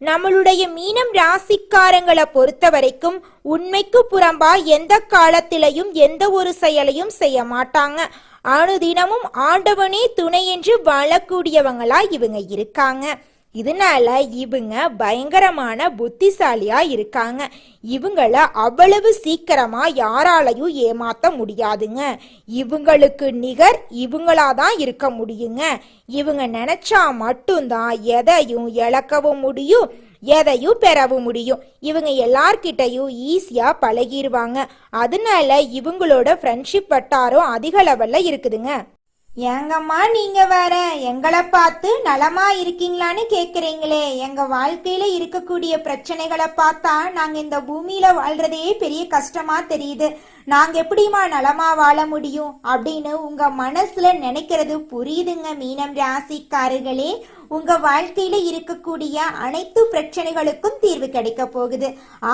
நம்மளுடைய மீனம் ராசிக்காரங்களை பொறுத்த வரைக்கும் உண்மைக்கு புறம்பா எந்த காலத்திலையும் எந்த ஒரு செயலையும் செய்ய மாட்டாங்க. அனுதினமும் ஆண்டவனே துணை என்று வாழக்கூடியவங்களா இவங்க இருக்காங்க. இதனால இவங்க பயங்கரமான புத்திசாலியா இருக்காங்க. இவங்கள அவ்வளவு சீக்கிரமா யாராலையும் ஏமாத்த முடியாதுங்க. இவங்களுக்கு நிகர் இவங்களாதான் இருக்க முடியுங்க. இவங்க நினைச்சா மட்டும்தான் எதையும் இழக்கவும் முடியும் எதையும் பெறவும் முடியும். இவங்க எல்லார்கிட்டையும் ஈஸியா பழகிடுவாங்க அதனால இவங்களோட ஃப்ரெண்ட்ஷிப் வட்டாரம் அதிக லெவல்ல இருக்குதுங்க. ஏங்கம்மா நீங்க வேற? எங்களை பார்த்து நலமா இருக்கீங்களான்னு கேக்குறீங்களே. எங்க வாழ்க்கையில இருக்கக்கூடிய பிரச்சனைகளை பார்த்தா நாங்க இந்த பூமியில வாழ்றதே பெரிய கஷ்டமா தெரியுது. நாங்க எப்படிமா நலமா வாழ முடியும் அப்படின்னு உங்க மனசுல நினைக்கிறது புரியுதுங்க மீனம் ராசிக்காரர்களே. உங்க வாழ்க்கையில இருக்கக்கூடிய அனைத்து பிரச்சனைகளுக்கும் தீர்வு கிடைக்க போகுது.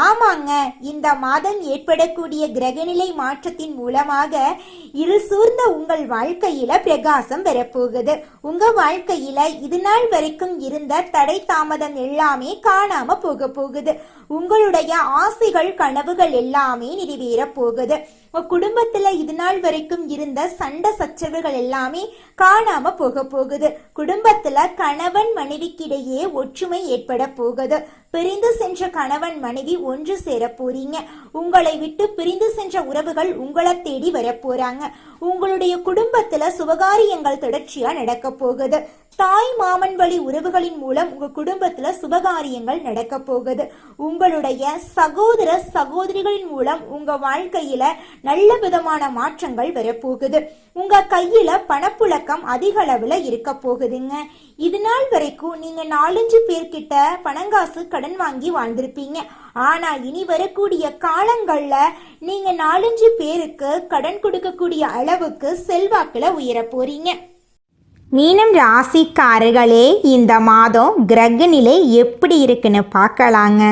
ஆமாங்க இந்த மாதம் ஏற்படக்கூடிய கிரகநிலை மாற்றத்தின் மூலமாக இரு சூர்ந்த உங்கள் வாழ்க்கையில பிரகாசம் வரப்போகுது. உங்க வாழ்க்கையில இது நாள் வரைக்கும் இருந்த தடை தாமதம் எல்லாமே காணாம போக போகுது. உங்களுடைய ஆசைகள் கனவுகள் எல்லாமே நிறைவேற போகுது. உங்க குடும்பத்துல இது நாள் வரைக்கும் இருந்த சண்டை சச்சரவுகள் எல்லாமே காணாம போக போகுது. குடும்பத்துல கணவன் மனைவிக்கிடையே ஒற்றுமை ஏற்பட போகுது. பிரிந்து சென்ற கணவன் மனைவி ஒன்று சேர போறீங்க. உங்களை விட்டு பிரிந்து சென்ற உறவுகள் உங்களை தேடி வர போறாங்க. உங்களுடைய குடும்பத்துல சுபகாரியங்கள் தொடர்ச்சியா நடக்க போகுது. தாய் மாமன் வழி உறவுகளின் மூலம் உங்க குடும்பத்துல சுபகாரியங்கள் நடக்க போகுது. உங்களுடைய சகோதர சகோதரிகளின் மூலம் உங்க வாழ்க்கையில நல்ல விதமான மாற்றங்கள் வரப்போகுது உங்க கையில பணப்புழக்கம் அதிக அளவுல இருக்க போகுதுங்க. இது நாள் வரைக்கும் நீங்க நாலஞ்சு பேர்கிட்ட பணங்காசு கடன் வாங்கி வாழ்ந்திருப்பீங்க. ஆனா இனி வரக்கூடிய காலங்கள்ல நீங்க நாலஞ்சு பேருக்கு கடன் கொடுக்கக்கூடிய அளவுக்கு செல்வாக்குல உயர போறீங்க. மீனம் ராசிக்காரர்களே இந்த மாதம் கிரக நிலை எப்படி இருக்குன்னு பார்க்கலாங்க.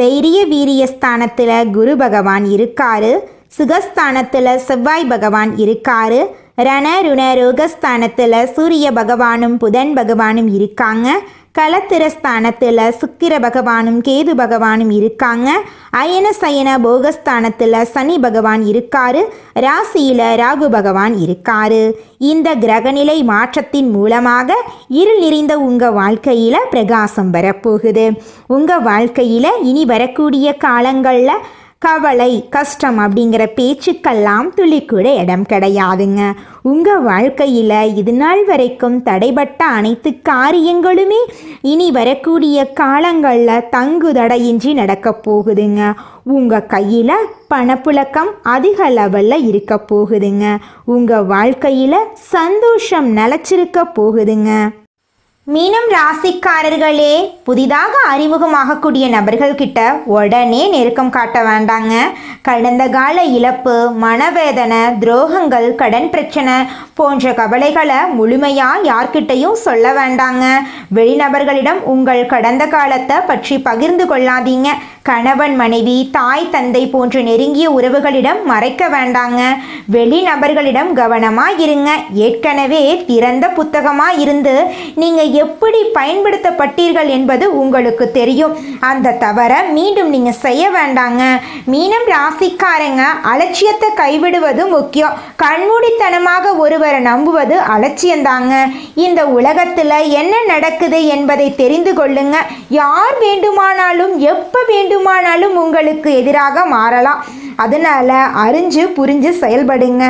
தைரிய வீரிய ஸ்தானத்தில் குரு பகவான் இருக்காரு. சுகஸ்தானத்தில் செவ்வாய் பகவான் இருக்காரு. ரண ருண ரோகஸ்தானத்தில் சூரிய பகவானும் புதன் பகவானும் இருக்காங்க. கலத்திரஸ்தானத்தில் சுக்கிர பகவானும் கேது பகவானும் இருக்காங்க. அயன சயன போகஸ்தானத்தில் சனி பகவான் இருக்காரு. ராசியில் ராகு பகவான் இருக்காரு. இந்த கிரகநிலை மாற்றத்தின் மூலமாக இருள் நிறைந்த உங்கள் வாழ்க்கையில் பிரகாசம் வரப்போகுது. உங்கள் வாழ்க்கையில் இனி வரக்கூடிய காலங்களில் கவலை கஷ்டம் அப்படிங்கிற பேச்சுக்கெல்லாம் துளி கூட இடம் கிடையாதுங்க. உங்கள் வாழ்க்கையில் இது நாள் வரைக்கும் தடைபட்ட அனைத்து காரியங்களுமே இனி வரக்கூடிய காலங்களில் தங்கு தடையின்றி நடக்க போகுதுங்க. உங்கள் கையில் பணப்புழக்கம் அதிக லெவலில் இருக்க போகுதுங்க. உங்கள் வாழ்க்கையில் சந்தோஷம் நிலச்சிருக்க போகுதுங்க. மீனம் ராசிக்காரர்களே புதிதாக அறிமுகமாகக்கூடிய நபர்கள்கிட்ட உடனே நெருக்கம் காட்ட வேண்டாங்க. கடந்த கால இழப்பு மனவேதனை துரோகங்கள் கடன் பிரச்சனை போன்ற கவலைகளை முழுமையாக யார்கிட்டையும் சொல்ல வேண்டாங்க. வெளிநபர்களிடம் உங்கள் கடந்த காலத்தை பற்றி பகிர்ந்து கொள்ளாதீங்க. கணவன் மனைவி தாய் தந்தை போன்ற நெருங்கிய உறவுகளிடம் மறைக்க வேண்டாங்க. வெளிநபர்களிடம் கவனமாக இருங்க. ஏற்கனவே திறந்த புத்தகமாக இருந்து நீங்கள் எப்படி பயன்படுத்தப்பட்டீர்கள் என்பது உங்களுக்கு தெரியும். அந்த தவறை மீண்டும் நீங்கள் செய்ய வேண்டாங்க. மீனம் ராசிக்காரங்க அலட்சியத்தை கைவிடுவது முக்கியம். கண்மூடித்தனமாக ஒருவரை நம்புவது அலட்சியந்தாங்க. இந்த உலகத்தில் என்ன நடக்குது என்பதை தெரிந்து கொள்ளுங்க. யார் வேண்டுமானாலும் எப்போ வேண்டுமானாலும் உங்களுக்கு எதிராக மாறலாம். அதனால அறிஞ்சு புரிஞ்சு செயல்படுங்க.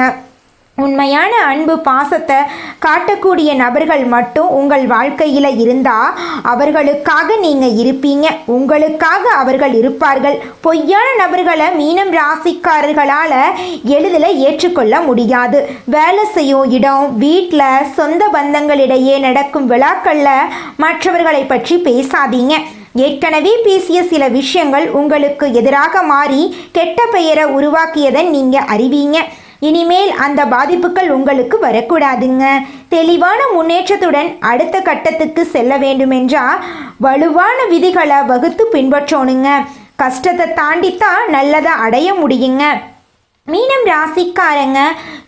உண்மையான அன்பு பாசத்தை காட்டக்கூடிய நபர்கள் மட்டும் உங்கள் வாழ்க்கையில் இருந்தால் அவர்களுக்காக நீங்கள் இருப்பீங்க. உங்களுக்காக அவர்கள் இருப்பார்கள். பொய்யான நபர்களை மீனம் ராசிக்காரர்களால் எளிதில் ஏற்றுக்கொள்ள முடியாது. வேலை செய்யும் இடம் வீட்டில் சொந்த பந்தங்களிடையே நடக்கும் விழாக்களில் மற்றவர்களை பற்றி பேசாதீங்க. ஏற்கனவே பேசிய சில விஷயங்கள் உங்களுக்கு எதிராக மாறி கெட்ட பெயரை உருவாக்கியதை நீங்கள் அறிவீங்க. இனிமேல் அந்த பாதிப்புகள் உங்களுக்கு வரக்கூடாதுங்க. தெளிவான முன்னேற்றத்துடன் அடுத்த கட்டத்துக்கு செல்ல வேண்டுமென்றா வலுவான விதிகளை வகுத்து பின்பற்றணுங்க. கஷ்டத்தை தாண்டித்தான் நல்லதை அடைய முடியுங்க. மீனம் ராசிக்காரங்க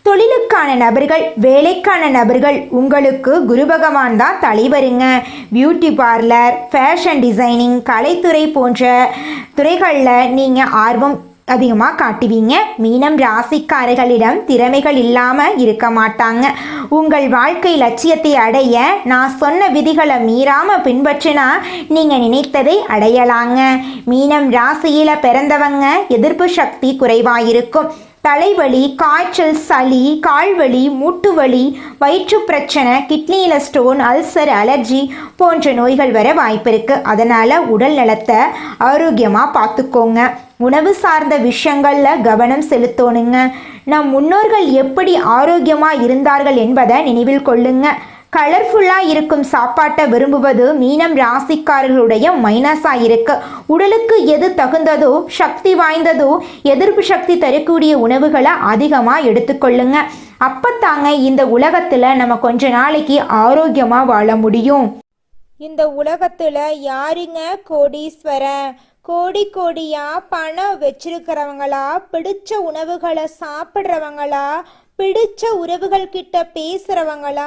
தொழிலுக்கான நபர்கள் வேலைக்கான நபர்கள் உங்களுக்கு குரு பகவான் தான் தலைவருங்க. பியூட்டி பார்லர் ஃபேஷன் டிசைனிங் கலைத்துறை போன்ற துறைகளில் நீங்கள் ஆர்வம் அதிகமாக காட்டுவீங்க. மீனம் ராசிக்காரர்களிடம் திறமைகள் இல்லாமல் இருக்க மாட்டாங்க. உங்கள் வாழ்க்கை லட்சியத்தை அடைய நான் சொன்ன விதிகளை மீறாமல் பின்பற்றினா நீங்கள் நினைத்ததை அடையலாங்க. மீனம் ராசியில் பிறந்தவங்க எதிர்ப்பு சக்தி குறைவாயிருக்கும் தலைவலி காய்ச்சல் சளி கால்வலி மூட்டுவலி வயிற்று பிரச்சனை கிட்னியில் ஸ்டோன் அல்சர் அலர்ஜி போன்ற நோய்கள் வர வாய்ப்பு இருக்குது அதனால் உடல் நலத்தை ஆரோக்கியமாக பார்த்துக்கோங்க. உணவு சார்ந்த விஷயங்களில் கவனம் செலுத்தணுங்க. நம் முன்னோர்கள் எப்படி ஆரோக்கியமாக இருந்தார்கள் என்பதை நினைவில் கொள்ளுங்கள் கலர்ஃபுல்லாக இருக்கும் சாப்பாட்டை விரும்புவது மீனம் ராசிக்காரர்களுடைய மைனஸாக இருக்கு. உடலுக்கு எது தகுந்ததோ சக்தி வாய்ந்ததோ எதிர்ப்பு சக்தி தரக்கூடிய உணவுகளை அதிகமாக எடுத்துக்கொள்ளுங்க. அப்பத்தாங்க இந்த உலகத்தில் நம்ம கொஞ்ச நாளைக்கு ஆரோக்கியமாக வாழ முடியும். இந்த உலகத்துல யாருங்க கோடீஸ்வரன்? கோடி கோடியா பணம் வச்சிருக்கிறவங்களா? பிடிச்ச உணவுகளை சாப்பிட்றவங்களா? பிடிச்ச உறவுகள் கிட்ட பேசுறவங்களா?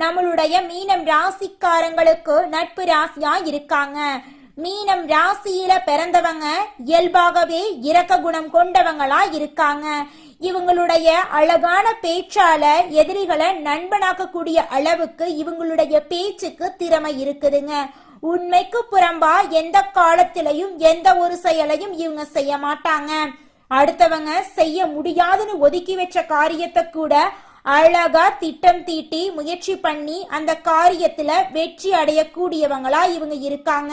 நம்மளுடைய மீனம் ராசிக்காரங்களுக்கு நட்பு ராசியா இருக்காங்க. மீனம் ராசியில பிறந்தவங்க இயல்பாகவே இரக்க குணம் கொண்டவங்களா இருக்காங்க. இவங்களுடைய அழகான பேச்சால எதிரிகளை நண்பனாக்கக்கூடிய அளவுக்கு இவங்களுடைய பேச்சுக்கு திறமை இருக்குதுங்க. உண்மைக்கு புறம்பா எந்த காலத்திலையும் எந்த ஒரு செயலையும் இவங்க செய்ய மாட்டாங்க. அடுத்தவங்க செய்ய முடியாதுன்னு ஒதுக்கி வச்ச காரியத்தை கூட அழகா திட்டம் தீட்டி முயற்சி பண்ணி அந்த காரியத்துல வெற்றி அடையக்கூடியவங்களா இவங்க இருக்காங்க.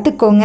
கத்துக்கோங்க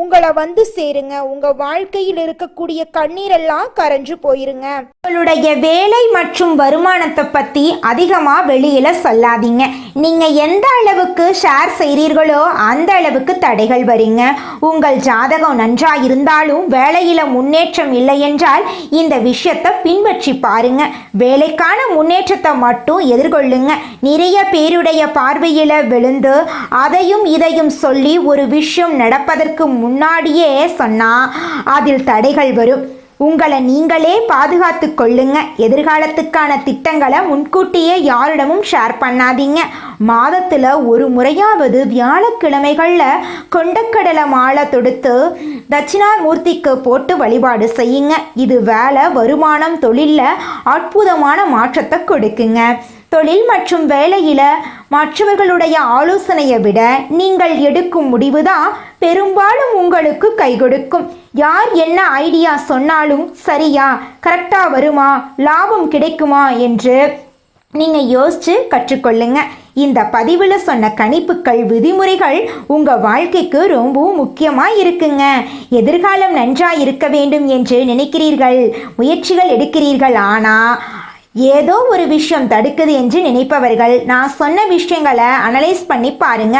உங்களை வந்து சேருங்க. உங்க வாழ்க்கையில் இருக்கக்கூடிய கண்ணீரெல்லாம் கரைஞ்சு போயிருங்க. உங்களுடைய வேலை மற்றும் வருமானத்தை பற்றி அதிகமாக வெளியில் சொல்லாதீங்க. நீங்கள் எந்த அளவுக்கு ஷேர் செய்கிறீர்களோ அந்த அளவுக்கு தடைகள் வரீங்க உங்கள் ஜாதகம் நன்றாக இருந்தாலும் வேலையில் முன்னேற்றம் இல்லை என்றால் இந்த விஷயத்தை பின்பற்றி பாருங்க. வேலைக்கான முன்னேற்றத்தை மட்டும் எதிர்கொள்ளுங்க. நிறைய பேருடைய பார்வையில் விழுந்து அதையும் இதையும் சொல்லி ஒரு விஷயம் நடப்பதற்கு முன்னாடியே சொன்னால் அதில் தடைகள் வரும். உங்களை நீங்களே பாதுகாத்து கொள்ளுங்க. எதிர்காலத்துக்கான திட்டங்களை முன்கூட்டியே யாரிடமும் ஷேர் பண்ணாதீங்க. மாதத்தில் ஒரு முறையாவது வியாழக்கிழமைகளில் கொண்டக்கடலை மாலை தொடுத்து தட்சிணாமூர்த்திக்கு போட்டு வழிபாடு செய்யுங்க. இது வேலை வருமானம் தொழிலில் அற்புதமான மாற்றத்தை கொடுக்குங்க. தொழில் மற்றும் வேலையில் மற்றவர்களுடைய ஆலோசனையை விட நீங்கள் எடுக்கும் முடிவு தான் பெரும்பாலும் உங்களுக்கு கை கொடுக்கும் யார் என்ன ஐடியா சொன்னாலும் சரியா கரெக்டாக வருமா லாபம் கிடைக்குமா என்று நீங்கள் யோசித்து கற்றுக்கொள்ளுங்க. இந்த பதிவில் சொன்ன கணிப்புகள் விதிமுறைகள் உங்கள் வாழ்க்கைக்கு ரொம்பவும் முக்கியமாக இருக்குங்க. எதிர்காலம் நன்றாக இருக்க வேண்டும் என்று நினைக்கிறீர்கள் முயற்சிகள் எடுக்கிறீர்கள் ஆனால் ஏதோ ஒரு விஷயம் தடுக்குது என்று நினைப்பவர்கள் நான் சொன்ன விஷயங்களை அனலைஸ் பண்ணி பாருங்க.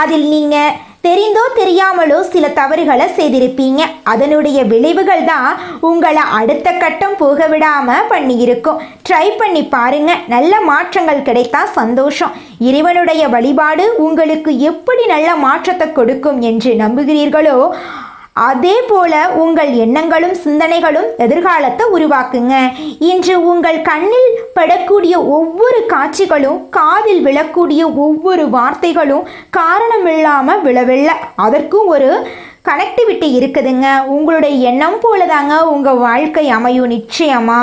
அதில் நீங்கள் தெரிந்தோ தெரியாமலோ சில தவறுகளை செய்திருப்பீங்க. அதனுடைய விளைவுகள் தான் உங்களை அடுத்த கட்டம் போக விடாம பண்ணியிருக்கும். ட்ரை பண்ணி பாருங்க. நல்ல மாற்றங்கள் கிடைத்தா சந்தோஷம். இறைவனுடைய வழிபாடு உங்களுக்கு எப்படி நல்ல மாற்றத்தை கொடுக்கும் என்று நம்புகிறீர்களோ அதே போல உங்கள் எண்ணங்களும் சிந்தனைகளும் எதிர்காலத்தை உருவாக்குங்க. இன்று உங்கள் கண்ணில் படக்கூடிய ஒவ்வொரு காட்சிகளும் காதில் விழக்கூடிய ஒவ்வொரு வார்த்தைகளும் காரணமில்லாம விழவில்லை. அதற்கும் ஒரு கனெக்டிவிட்டி இருக்குதுங்க. உங்களுடைய எண்ணம் போல தாங்க உங்கள் வாழ்க்கை அமையும். நிச்சயமா.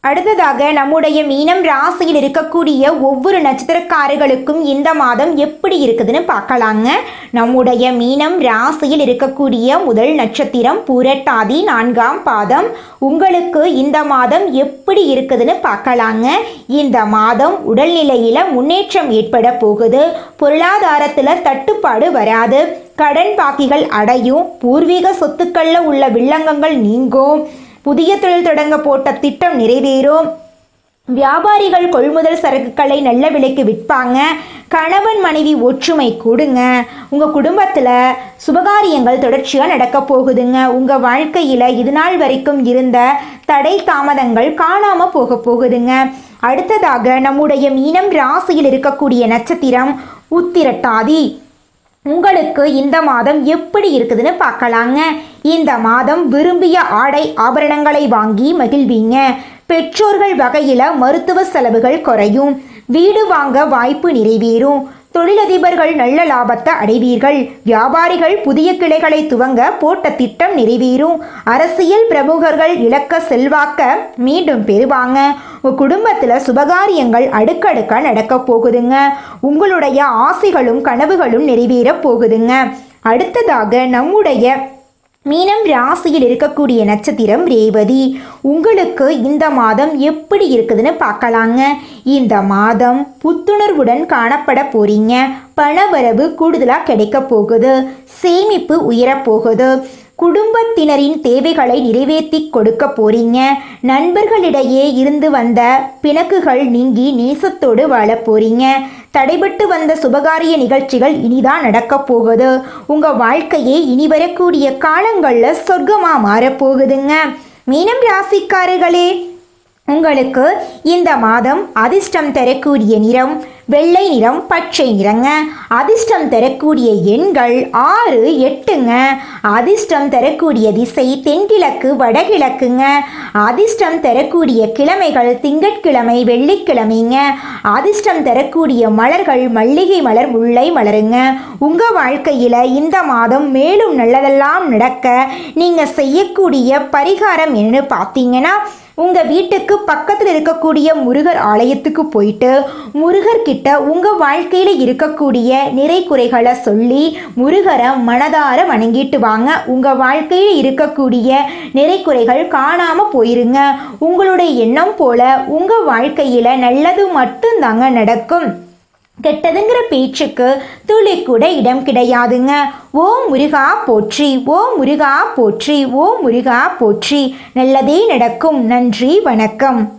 அடுத்ததாக நம்முடைய மீனம் ராசியில் இருக்கக்கூடிய ஒவ்வொரு நட்சத்திரக்காரர்களுக்கும் இந்த மாதம் எப்படி இருக்குதுன்னு பார்க்கலாங்க. நம்முடைய மீனம் ராசியில் இருக்கக்கூடிய முதல் நட்சத்திரம் புரட்டாதி நான்காம் பாதம். உங்களுக்கு இந்த மாதம் எப்படி இருக்குதுன்னு பார்க்கலாங்க. இந்த மாதம் உடல்நிலையில் முன்னேற்றம் ஏற்பட போகுது. பொருளாதாரத்தில் தட்டுப்பாடு வராது. கடன் பாக்கிகள் அடையும். பூர்வீக சொத்துக்களில் உள்ள வில்லங்கங்கள் நீங்கும். புதிய தொழில் தொடங்க போட்ட திட்டம் நிறைவேறும். வியாபாரிகள் கொள்முதல் சரக்குகளை நல்ல விலைக்கு விற்பாங்க. கணவன் மனைவி ஒற்றுமை கூடுங்க. உங்கள் குடும்பத்தில் சுபகாரியங்கள் தொடர்ச்சியாக நடக்க போகுதுங்க. உங்கள் வாழ்க்கையில் இது நாள் வரைக்கும் இருந்த தடை தாமதங்கள் காணாமல் போக போகுதுங்க. அடுத்ததாக நம்முடைய மீனம் ராசியில் இருக்கக்கூடிய நட்சத்திரம் உத்திரட்டாதி. உங்களுக்கு இந்த மாதம் எப்படி இருக்குதுன்னு பார்க்கலாங்க. இந்த மாதம் விரும்பிய ஆடை ஆபரணங்களை வாங்கி மகிழ்வீங்க. பெற்றோர்கள் வகையில் மருத்துவ செலவுகள் குறையும். வீடு வாங்க வாய்ப்பு நிறைவேறும். தொழிலதிபர்கள் நல்ல லாபத்தை அடைவீர்கள். வியாபாரிகள் புதிய கிளைகளை துவங்க போட்ட திட்டம் நிறைவேறும். அரசியல் பிரமுகர்கள் இலக்க செல்வாக்க மீண்டும் பெறுவாங்க. உங்கள் குடும்பத்தில் சுபகாரியங்கள் அடுக்கடுக்க நடக்க போகுதுங்க. உங்களுடைய ஆசைகளும் கனவுகளும் நிறைவேற போகுதுங்க. அடுத்ததாக நம்முடைய மீனம் ராசியில் இருக்கக்கூடிய நட்சத்திரம் ரேவதி. உங்களுக்கு இந்த மாதம் எப்படி இருக்குதுன்னு பார்க்கலாங்க. இந்த மாதம் புத்துணர்வுடன் காணப்பட போறீங்க. பணவரவு கூடுதலாக கிடைக்க போகுது. சேமிப்பு உயரப் போகுது. குடும்பத்தினரின் தேவைகளை நிறைவேற்றி கொடுக்க போறீங்க. நண்பர்களிடையே இருந்து வந்த பிணக்குகள் நீங்கி நேசத்தோடு வாழ போறீங்க. தடைபட்டு வந்த சுபகாரிய நிகழ்ச்சிகள் இனிதான் நடக்க போகுது. உங்க வாழ்க்கையே இனி வரக்கூடிய காலங்களில் சொர்க்கமா மாறப்போகுதுங்க மீனம் ராசிக்காரர்களே உங்களுக்கு இந்த மாதம் அதிர்ஷ்டம் தரக்கூடிய நிறம் வெள்ளை நிறம் பச்சை நிறங்க. அதிர்ஷ்டம் தரக்கூடிய எண்கள் ஆறு எட்டுங்க. அதிர்ஷ்டம் தரக்கூடிய திசை தென்கிழக்கு வடகிழக்குங்க. அதிர்ஷ்டம் தரக்கூடிய கிழமைகள் திங்கட்கிழமை வெள்ளிக்கிழமைங்க. அதிர்ஷ்டம் தரக்கூடிய மலர்கள் மல்லிகை மலர் முல்லை மலருங்க. உங்கள் வாழ்க்கையில் இந்த மாதம் மேலும் நல்லதெல்லாம் நடக்க நீங்கள் செய்யக்கூடிய பரிகாரம் என்னன்னு பார்த்தீங்கன்னா உங்கள் வீட்டுக்கு பக்கத்தில் இருக்கக்கூடிய முருகர் ஆலயத்துக்கு போயிட்டு முருகர்கிட்ட உங்கள் வாழ்க்கையில் இருக்கக்கூடிய நிறை குறைகளை சொல்லி முருகரை மனதார வணங்கிட்டு வாங்க. உங்கள் வாழ்க்கையில் இருக்கக்கூடிய நிறை குறைகள் காணாமல் போயிருங்க. உங்களுடைய எண்ணம் போல உங்கள் வாழ்க்கையில் நல்லது மட்டும்தாங்க நடக்கும். கெட்டதுங்கிற பேச்சுக்கு துளி கூட இடம் கிடையாதுங்க. ஓ முருகா போற்றி ஓ முருகா போற்றி ஓ முருகா போற்றி. நல்லதே நடக்கும். நன்றி வணக்கம்.